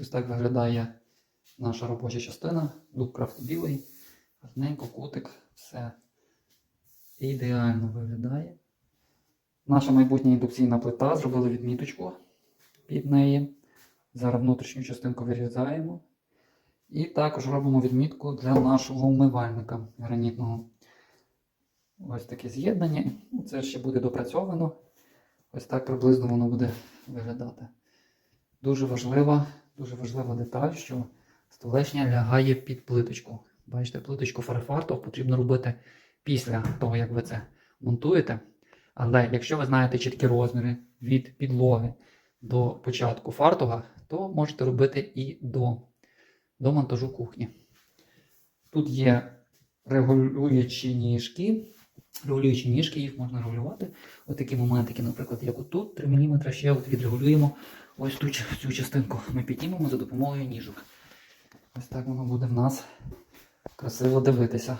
Ось так виглядає наша робоча частина. Дубкрафт білий, гарненько, кутик, все ідеально виглядає. Наша майбутня індукційна плита, зробили відміточку під неї. Зараз внутрішню частинку вирізаємо. І також робимо відмітку для нашого умивальника гранітного. Ось таке з'єднання. Ну, Це ще буде допрацьовано. Ось так приблизно воно буде виглядати. Дуже важлива, дуже важлива деталь, що столешня лягає під плиточку. Бачите, плиточку фарфартов потрібно робити після того, як ви це монтуєте. Але якщо ви знаєте чіткі розміри від підлоги до початку фартуга, то можете робити і до, до монтажу кухні. Тут є регулюючі ніжки. Регулюючі ніжки, їх можна регулювати. Ось такі моментики, наприклад, як отут 3 мм, ще от відрегулюємо ось ту, цю частинку. Ми піднімемо за допомогою ніжок. Ось так воно буде в нас красиво дивитися.